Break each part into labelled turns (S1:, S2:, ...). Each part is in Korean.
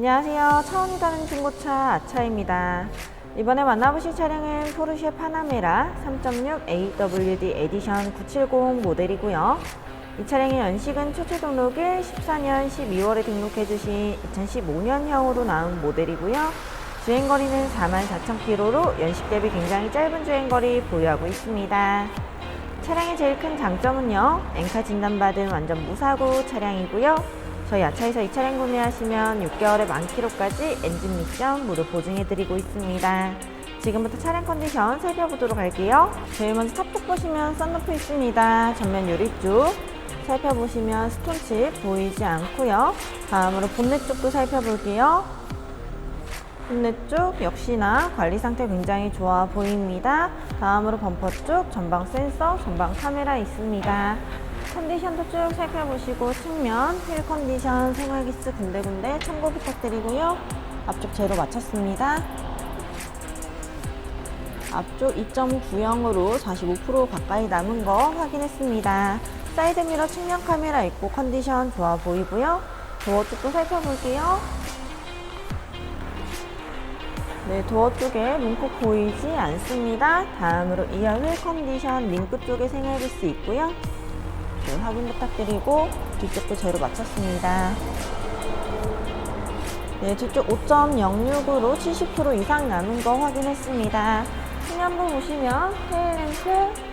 S1: 안녕하세요. 차원이 다른 중고차 아차입니다. 이번에 만나보실 차량은 포르쉐 파나메라 3.6 AWD 에디션 970 모델이고요. 이 차량의 연식은 최초 등록일 14년 12월에 등록해주신 2015년형으로 나온 모델이고요. 주행거리는 44,000km로 연식 대비 굉장히 짧은 주행거리 보유하고 있습니다. 차량의 제일 큰 장점은요, 엔카 진단받은 완전 무사고 차량이고요. 저희 야차에서 이 차량 구매하시면 6개월에 만 킬로까지 엔진 미션 모두 보증해드리고 있습니다. 지금부터 차량 컨디션 살펴보도록 할게요. 제일 먼저 탑쪽 보시면 썬루프 있습니다. 전면 유리 쪽 살펴보시면 스톤칩 보이지 않고요. 다음으로 본넷 쪽도 살펴볼게요. 본넷 쪽 역시나 관리 상태 굉장히 좋아 보입니다. 다음으로 범퍼 쪽 전방 센서, 전방 카메라 있습니다. 컨디션도 쭉 살펴보시고 측면, 휠 컨디션, 생활기스 군데군데 참고 부탁드리고요. 앞쪽 제로 마쳤습니다. 앞쪽 2.9형으로 45% 가까이 남은 거 확인했습니다. 사이드미러 측면 카메라 있고 컨디션 좋아 보이고요. 도어 쪽도 살펴볼게요. 네, 도어 쪽에 문콕 보이지 않습니다. 다음으로 이어 휠 컨디션 링크 쪽에 생활기스 있고요. 네, 확인 부탁드리고 뒤쪽도 제로 마쳤습니다. 네, 뒤쪽 5.06으로 70% 이상 남은 거 확인했습니다. 측면부 보시면 테일램프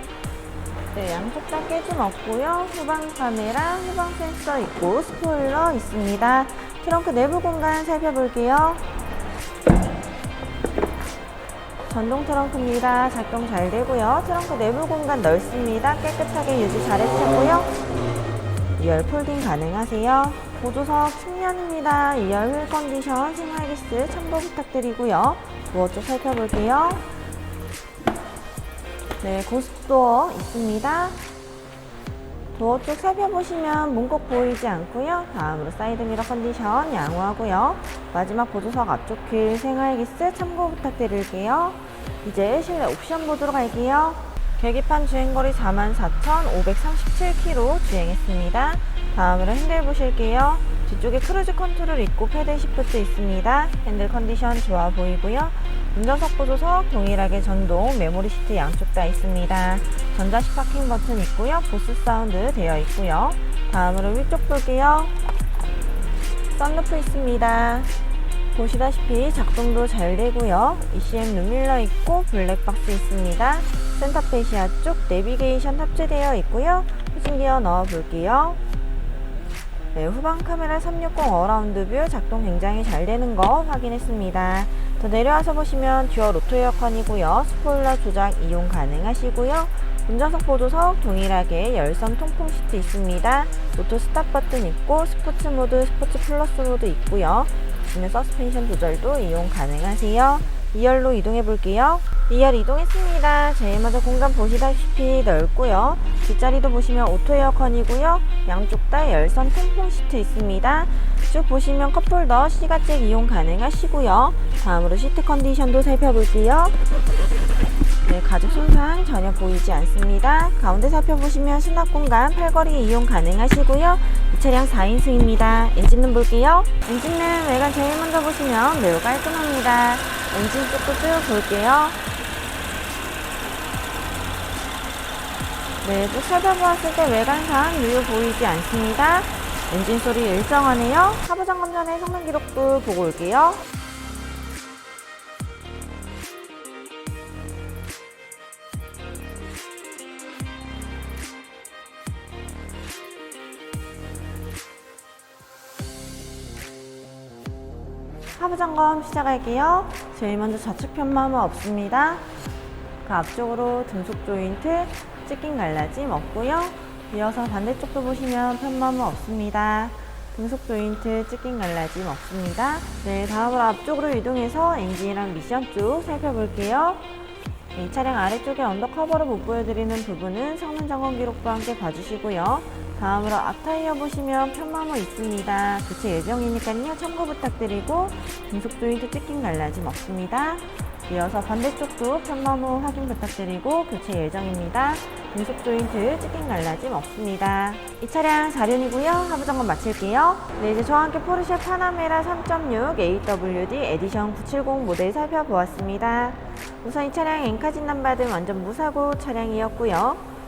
S1: 네, 양쪽 다 깨짐 없고요. 후방 카메라, 후방 센서 있고 스포일러 있습니다. 트렁크 내부 공간 살펴볼게요. 전동 트렁크입니다. 작동 잘 되고요. 트렁크 내부 공간 넓습니다. 깨끗하게 유지 잘 해주셨고요. 2열 폴딩 가능하세요. 보조석 측면입니다. 2열 휠 컨디션 생활기스 참고 부탁드리고요. 도어 쪽 살펴볼게요. 네, 고속도어 있습니다. 도어 쪽 살펴보시면 문콕 보이지 않고요. 다음으로 사이드미러 컨디션 양호하고요. 마지막 보조석 앞쪽 휠 생활기스 참고 부탁드릴게요. 이제 실내 옵션 보도록 할게요. 계기판 주행거리 44,537km 주행했습니다. 다음으로 핸들 보실게요. 뒤쪽에 크루즈 컨트롤 있고 패드 시프트 있습니다. 핸들 컨디션 좋아 보이고요. 운전석 보조석 동일하게 전동 메모리 시트 양쪽 다 있습니다. 전자식 파킹 버튼 있고요. 보스 사운드 되어 있고요. 다음으로 위쪽 볼게요. 썬루프 있습니다. 보시다시피 작동도 잘 되고요. ECM 눈밀러 있고 블랙박스 있습니다. 센터페시아 쪽 내비게이션 탑재되어 있고요. 후진기어 넣어 볼게요. 네, 후방 카메라 360 어라운드 뷰 작동 굉장히 잘 되는 거 확인했습니다. 더 내려와서 보시면 듀얼 오토 에어컨이고요. 스포일러 조작 이용 가능하시고요. 운전석 보조석 동일하게 열선 통풍 시트 있습니다. 오토 스탑 버튼 있고 스포츠 모드, 스포츠 플러스 모드 있고요. 보시면 서스펜션 조절도 이용 가능하세요. 2열로 이동해 볼게요. 2열 이동했습니다. 제일 먼저 공간 보시다시피 넓고요. 뒷자리도 보시면 오토 에어컨이고요. 양쪽 다 열선 통풍 시트 있습니다. 쭉 보시면 컵홀더 시가잭 이용 가능하시고요. 다음으로 시트 컨디션도 살펴볼게요. 네, 가죽 손상 전혀 보이지 않습니다. 가운데 살펴보시면 수납 공간 팔걸이 이용 가능하시고요. 이 차량 4인승입니다. 엔진룸 볼게요. 엔진룸 외관 제일 먼저 보시면 매우 깔끔합니다. 엔진 쪽도 쭉 볼게요. 네, 쭉 살펴보았을 때 외관상 유효 보이지 않습니다. 엔진 소리 일정하네요. 하부 점검 전에 성능 기록도 보고 올게요. 하부 점검 시작할게요. 제일 먼저 좌측 편마모 없습니다. 그 앞쪽으로 등속 조인트, 찢긴 갈라짐 없고요. 이어서 반대쪽도 보시면 편마모 없습니다. 등속 조인트, 찢긴 갈라짐 없습니다. 네, 다음으로 앞쪽으로 이동해서 엔진이랑 미션 쭉 살펴볼게요. 네, 이 차량 아래쪽에 언더커버로 못 보여드리는 부분은 성능 점검 기록과 함께 봐주시고요. 다음으로 앞타이어 보시면 편마모 있습니다. 교체 예정이니까요. 참고 부탁드리고 등속 조인트 찢긴 갈라짐 없습니다. 이어서 반대쪽도 후 확인 부탁드리고 교체 예정입니다. 금속 조인트 찢긴 갈라짐 없습니다. 이 차량 4륜이고요. 하부 점검 마칠게요. 네, 이제 저와 함께 포르쉐 파나메라 3.6 AWD 에디션 970 모델 살펴보았습니다. 우선 이 차량 엔카 진단받은 완전 무사고 차량이었고요.